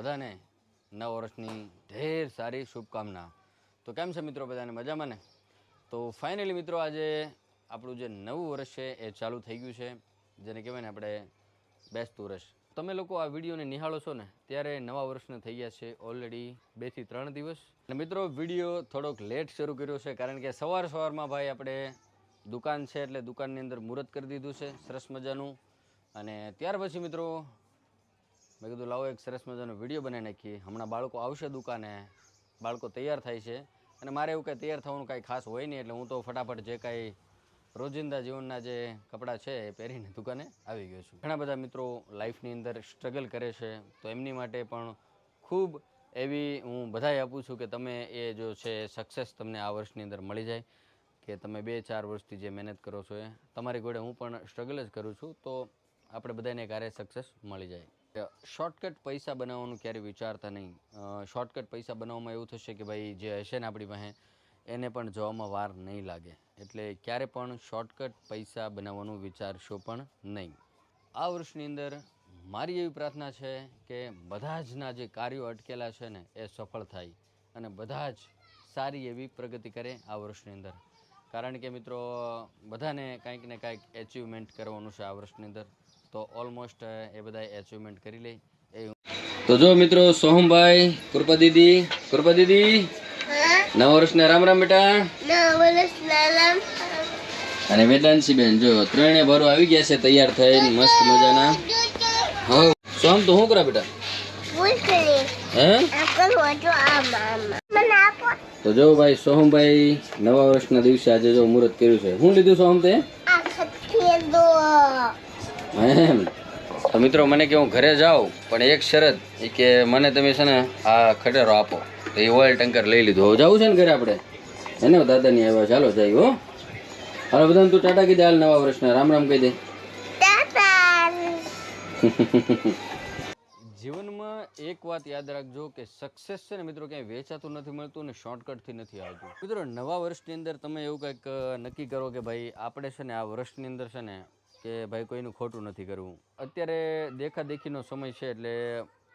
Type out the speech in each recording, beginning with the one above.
બધાને નવ વર્ષની ઢેર સારી શુભકામના. તો કેમ છે મિત્રો બધાને મજામાં ને? તો ફાઇનલી મિત્રો આજે આપણું જે નવું વર્ષ છે એ ચાલુ થઈ ગયું છે, જેને કહેવાય ને આપણે બેસતું વર્ષ. તમે લોકો આ વિડીયોને નિહાળો છો ને, ત્યારે નવા વર્ષને થઈ ગયા છે ઓલરેડી બેથી ત્રણ દિવસ. અને મિત્રો વીડિયો થોડોક લેટ શરૂ કર્યો છે, કારણ કે સવાર સવારમાં ભાઈ આપણે દુકાન છે એટલે દુકાનની અંદર મુહૂર્ત કરી દીધું છે, સરસ મજાનું. અને ત્યાર પછી મિત્રો મેં કીધું, લાવો એક સરસ મજાનો વીડિયો બનાવી નાખીએ. હમણાં બાળકો આવશે દુકાને. બાળકો તૈયાર થાય છે. અને મારે એવું કાંઈ તૈયાર થવાનું કાંઈ ખાસ હોય નહીં, એટલે હું તો ફટાફટ જે કાંઈ રોજિંદા જીવનના જે કપડાં છે એ પહેરીને દુકાને આવી ગયો છું. ઘણા બધા મિત્રો લાઈફની અંદર સ્ટ્રગલ કરે છે, તો એમની માટે પણ ખૂબ એવી હું બધાય આપું છું કે તમે એ જો છે સક્સેસ તમને આ વર્ષની અંદર મળી જાય, કે તમે બે ચાર વર્ષથી જે મહેનત કરો છો એ. તમારી ગોડે હું પણ સ્ટ્રગલ જ કરું છું, તો આપણે બધાને ક્યારે સક્સેસ મળી જાય. શોર્ટકટ પૈસા બનાવવાનું ક્યારેય વિચારતા નહીં. શોર્ટકટ પૈસા બનાવવામાં એવું થશે કે ભાઈ જે હશે ને આપણી પાસે, એને પણ જવામાં વાર નહીં લાગે. એટલે ક્યારે પણ શોર્ટકટ પૈસા બનાવવાનું વિચારશો પણ નહીં. આ વર્ષની અંદર મારી એવી પ્રાર્થના છે કે બધા જના જે કાર્યો અટકેલા છે ને, એ સફળ થાય અને બધા જ સારી એવી પ્રગતિ કરે આ વર્ષની અંદર. કારણ કે મિત્રો, બધાને કાંઈક ને કાંઈક એચિવમેન્ટ કરવાનું છે આ વર્ષની અંદર. તો ઓલમોસ્ટ એ બધા એચિવમેન્ટ કરી લે. એ તો જો મિત્રો સોહમભાઈ કૃપા દીદી કૃપા દીદી. નવા વર્ષને રામ રામ બેટા. અને વેદાંશી બેન જો ત્રણે ભરો આવી ગયા છે તૈયાર થઈને મસ્ત મજાના. હા સોહમ તો શું કરે બેટા? હે? તો જો ભાઈ સોહમભાઈ નવા વર્ષના દિવસે આજે જો મુહૂર્ત કર્યું છે. શું લીધું સોહમ તે? એમ. તો મિત્રો મને કે હું ઘરે જાઉં પણ એક શરત એ કે મને તમે છે ને આ ખટેરો આપો. તો એ ઓઇલ ટેન્કર લઈ લીધું. હવે જવું છે ને ઘરે આપણે? એને દાદાની આવ્યા ચાલો જાય હો. હાલો બધાને તું ટાટા કીધે હાલ નવા વર્ષના. રામ રામ કહી દે. જીવનમાં એક વાત યાદ રાખજો કે સક્સેસ છે ને મિત્રો ક્યાંય વેચાતું નથી મળતું ને શોર્ટકટથી નથી આવતું. મિત્રો નવા વર્ષની અંદર તમે એવું કંઈક નક્કી કરો કે ભાઈ આપણે છે ને આ વર્ષની અંદર છે ને કે ભાઈ કોઈનું ખોટું નથી કરવું. અત્યારે દેખાદેખીનો સમય છે એટલે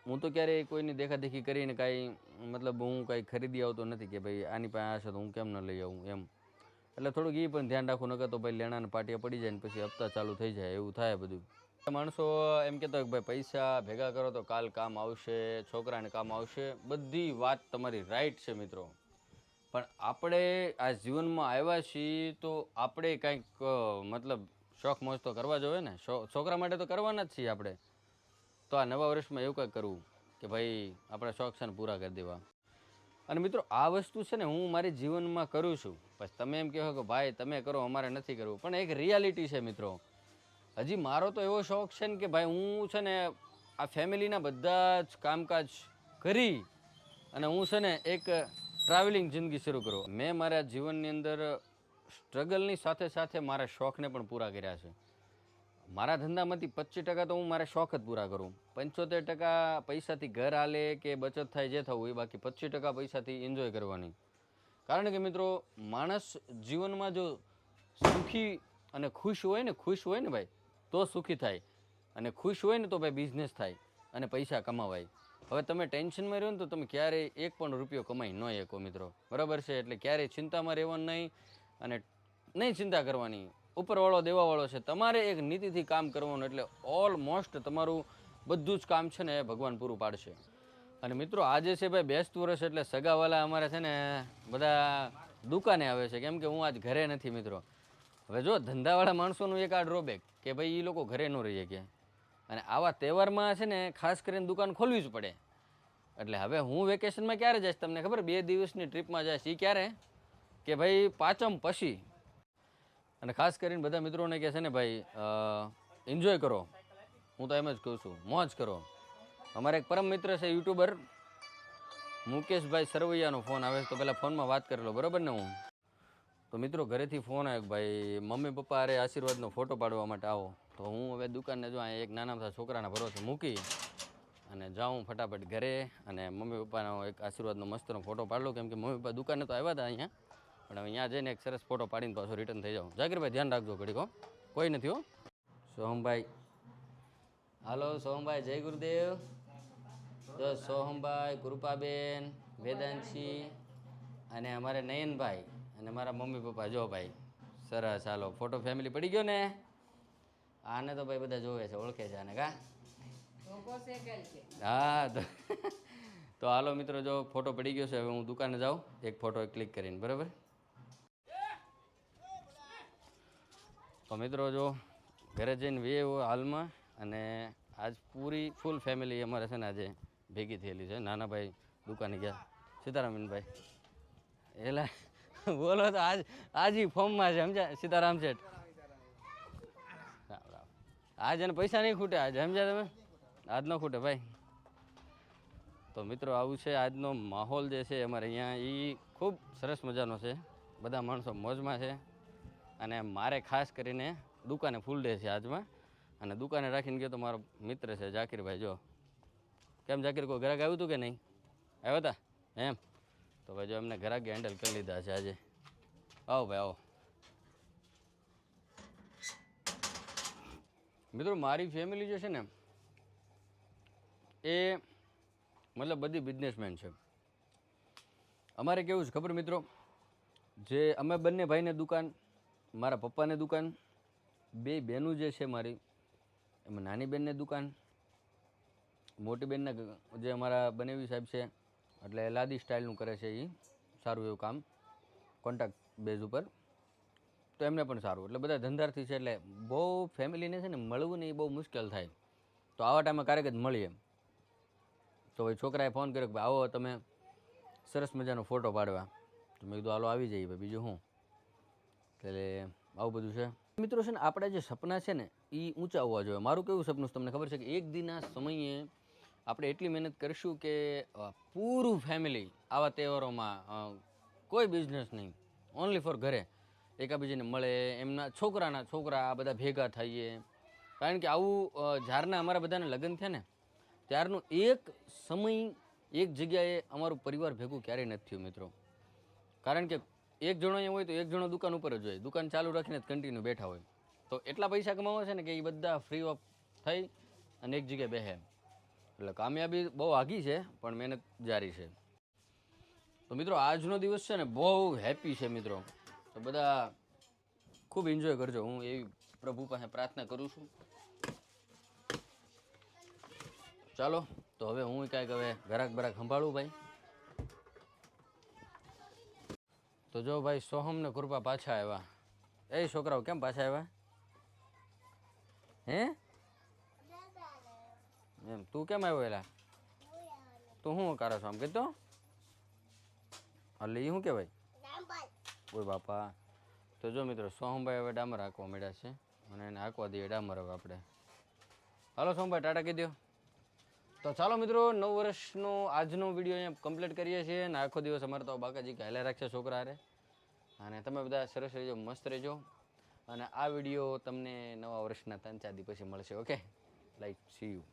હું તો ક્યારેય કોઈની દેખાદેખી કરીને કાંઈ, મતલબ હું કાંઈ ખરીદી આવતો નથી કે ભાઈ આની પાસે આ છે તો હું કેમ ન લઈ આવું એમ. એટલે થોડુંક એ પણ ધ્યાન રાખવું, નકર તો ભાઈ લેણાને પાટિયા પડી જાય ને પછી હપ્તા ચાલુ થઈ જાય, એવું થાય બધું. માણસો એમ કહેતા હોય કે ભાઈ પૈસા ભેગા કરો તો કાલ કામ આવશે, છોકરાને કામ આવશે, બધી વાત તમારી રાઈટ છે મિત્રો. પણ આપણે આ જીવનમાં આવ્યા છીએ તો આપણે કાંઈક મતલબ શોખ મોજ તો કરવા જોઈએ ને. છોકરા માટે તો કરવાના જ છીએ આપણે. તો આ નવા વર્ષમાં એવું કંઈક કરવું કે ભાઈ, આપણા શોખ છે ને પૂરા કરી દેવા. અને મિત્રો, આ વસ્તુ છે ને હું મારી જીવનમાં કરું છું. પછી તમે એમ કહો કે ભાઈ, તમે કરો, અમારે નથી કરવું. પણ એક રિયાલિટી છે મિત્રો. હજી મારો તો એવો શોખ છે ને કે ભાઈ, હું છે ને આ ફેમિલીના બધા જ કામકાજ કરી અને હું છે ને એક ટ્રાવેલિંગ જિંદગી શરૂ કરો. મેં મારા જીવનની અંદર સ્ટ્રગલની સાથે સાથે મારા શોખને પણ પૂરા કર્યા છે. મારા ધંધામાંથી પચીસ ટકા તો હું મારા શોખ જ પૂરા કરું. પંચોતેર ટકા પૈસાથી ઘર હાલે કે બચત થાય જે થવું, એ બાકી પચીસ ટકા પૈસાથી એન્જોય કરવાની. કારણ કે મિત્રો, માણસ જીવનમાં જો સુખી અને ખુશ હોય ને, ખુશ હોય ને ભાઈ, તો સુખી થાય. અને ખુશ હોય ને તો ભાઈ બિઝનેસ થાય અને પૈસા કમાવાય. હવે તમે ટેન્શનમાં રહ્યો ને તો તમે ક્યારેય એક પણ રૂપિયો કમાઈ ન શકો મિત્રો. બરાબર છે? એટલે ક્યારેય ચિંતામાં રહેવાનું નહીં. અને નહીં ચિંતા કરવાની. ઉપરવાળો, દેવાવાળો છે. તમારે એક નીતિથી કામ કરવાનું એટલે ઓલમોસ્ટ તમારું બધું જ કામ છે ને ભગવાન પૂરું પાડશે. અને મિત્રો, આજે છે ભાઈ બેસતું વર્ષ એટલે સગાવાલા અમારે છે ને બધા દુકાને આવે છે. કેમ કે હું આજ ઘરે નથી મિત્રો. હવે જો, ધંધાવાળા માણસોનું એક આ ડ્રોબેક કે ભાઈ એ લોકો ઘરે ન રહી શકે અને આવા તહેવારમાં છે ને ખાસ કરીને દુકાન ખોલવી જ પડે. એટલે હવે હું વેકેશનમાં ક્યારે જઈશ તમને ખબર? બે દિવસની ટ્રીપમાં જઈશ. એ ક્યારે? કે ભાઈ પાંચમ પછી, અને ખાસ કરીને બધા મિત્રોને કહે છે ને ભાઈ એન્જોય કરો. હું તો એમ જ કહું છું, મોજ કરો. અમારા એક પરમ મિત્ર છે, યુટ્યુબર, મુકેશભાઈ સરવૈયાનો ફોન આવે તો પહેલાં ફોનમાં વાત કરેલો બરાબર ને હું? તો મિત્રો ઘરેથી ફોન આવ્યો ભાઈ, મમ્મી પપ્પા અરે આશીર્વાદનો ફોટો પાડવા માટે આવો. તો હું હવે દુકાનને જો અહીંયા એક નાના છોકરાના ભરોસે મૂકી અને જાઉં ફટાફટ ઘરે અને મમ્મી પપ્પાનો એક આશીર્વાદનો મસ્તનો ફોટો પાડલો કેમ કે મમ્મી પપ્પા દુકાને તો આવ્યા હતા અહીંયા. પણ અહીંયા જઈને એક સરસ ફોટો પાડીને પાછો રિટર્ન થઈ જાઉં. જાગીરભાઈ, ધ્યાન રાખજો ઘડીક કોઈ નથી, હો. સોહમભાઈ. હાલો, સોહમભાઈ, જય ગુરુદેવ. તો સોહમભાઈ, કૃપાબેન, વેદાંશી અને અમારે નયનભાઈ અને મારા મમ્મી પપ્પા. જો ભાઈ, સરસ, હાલો ફોટો ફેમિલી પડી ગયો ને? આને તો ભાઈ બધા જોવે છે, ઓળખે છે આને, કા? હા, તો તો હાલો મિત્રો, જો ફોટો પડી ગયો છે, હવે હું દુકાને જાઉં. એક ફોટો ક્લિક કરીને, બરાબર? તો મિત્રો જો ઘરે જઈને વે હાલમાં અને આજ પૂરી ફૂલ ફેમિલી અમારે છે ને આજે ભેગી થયેલી છે. નાના ભાઈ દુકાને ગયા. સીતારામનભાઈ. એલા, બોલો તો આજ આજ ફોર્મમાં છે, સમજ્યા? સીતારામ શેઠ. આજ એને પૈસા નહીં ખૂટે, આજે સમજ્યા તમે? આજ ન ખૂટે ભાઈ. તો મિત્રો આવું છે આજનો માહોલ જે છે અમારે અહીંયા એ ખૂબ સરસ મજાનો છે. બધા માણસો મોજમાં છે. અને મારે ખાસ કરીને દુકાને ફૂલ ડે છે આજમાં. અને દુકાને રાખીને ગયો તો મારો મિત્ર છે જાકીરભાઈ, જો. કેમ જાકીર, કોઈ ગ્રાહક આવ્યું હતું કે નહીં? આવ્યા હતા એમ? તો ભાઈ જો એમને ગ્રાહકે હેન્ડલ કરી લીધા છે આજે. આવો ભાઈ, આવો. મિત્રો, મારી ફેમિલી જે છે ને, એ મતલબ બધી બિઝનેસમેન છે. અમારે કેવું છે ખબર મિત્રો? જે અમે બંને ભાઈને દુકાન મારા પપ્પાને દુકાન, બે બહેનું જે છે મારી, એમાં નાની બહેનને દુકાન, મોટી બેનના જે અમારા બનેવી સાહેબ છે, એટલે લાદી સ્ટાઇલનું કરે છે એ સારું એવું કામ કોન્ટ્રાક્ટ બેઝ ઉપર. તો એમને પણ સારું, એટલે બધા ધંધારથી છે, એટલે બહુ ફેમિલીને છે ને મળવું ને એ બહુ મુશ્કેલ થાય. તો આવા ટાઈમે ક્યારેક જ મળીએ. તો ભાઈ છોકરાએ ફોન કર્યો કે આવો તમે, સરસ મજાનો ફોટો પાડવા. તો મેં કીધું, હાલો, આવી જઈએ ભાઈ, બીજું શું? એટલે આવું બધું છે. મિત્રો છે ને, આપણા જે સપના છે ને એ ઊંચા હોવા જોઈએ. મારું કેવું સપનું તમને ખબર છે કે એક દિનના સમયે આપણે એટલી મહેનત કરીશું કે પૂરું ફેમિલી આવા તહેવારોમાં કોઈ બિઝનેસ નહીં. ઓનલી ફોર ઘરે. એકાબીજીને મળે, એમના છોકરાના છોકરા આ બધા ભેગા થઈએ. કારણ કે આવું જ્યારના અમારા બધાને લગ્ન થયા ને, ત્યારનું એક સમય એક જગ્યાએ અમારું પરિવાર ભેગું ક્યારેય નથી થયું, મિત્રો. કારણ કે એક જણો અહીંયા હોય તો એક જણો દુકાન ઉપર જ હોય. દુકાન ચાલુ રાખીને જ કન્ટિન્યુ બેઠા હોય. તો એટલા પૈસા કમાવા છે ને કે એ બધા ફ્રી ઓફ થઈ અને એક જગ્યાએ બેસે એટલે કામયાબી બહુ આગી છે, પણ મહેનત જારી છે. તો મિત્રો, આજનો દિવસ છે ને બહુ હેપી છે મિત્રો. તો બધા ખૂબ એન્જોય કરજો. હું એવી પ્રભુ પાસે પ્રાર્થના કરું છું. ચાલો, તો હવે હું કાંઈક હવે ઘરાક બરાક સંભાળું ભાઈ. તો જો ભાઈ સોહમ ને કૃપા પાછા આવ્યા એ છોકરાઓ કેમ પાછા આવ્યા હે? એમ, તું કેમ આવ્યો એલા? તું શું કરે છો, આમ કીધો? એટલે એ શું કહેવાય? ઓય બાપા. તો જો મિત્રો, સોહમભાઈ હવે ડામર હાંકવા મળ્યા છે. અને એને હાંકવા દઈએ ડામર હવે આપણે. હાલો સોમભાઈ ટાટા દો તો ચાલો મિત્રો, નવ વર્ષનો આજનો વીડિયો અહીંયા કમ્પ્લીટ કરીએ છીએ અને આખો દિવસ અમારે તો બાકાજી હાલે રાખશે છોકરા અને તમે બધા સરસ રહેજો, મસ્ત રહેજો. અને આ વીડિયો તમને નવા વર્ષના ત્રણ ચાર દી પછી મળશે ઓકે લાઈક સી યુ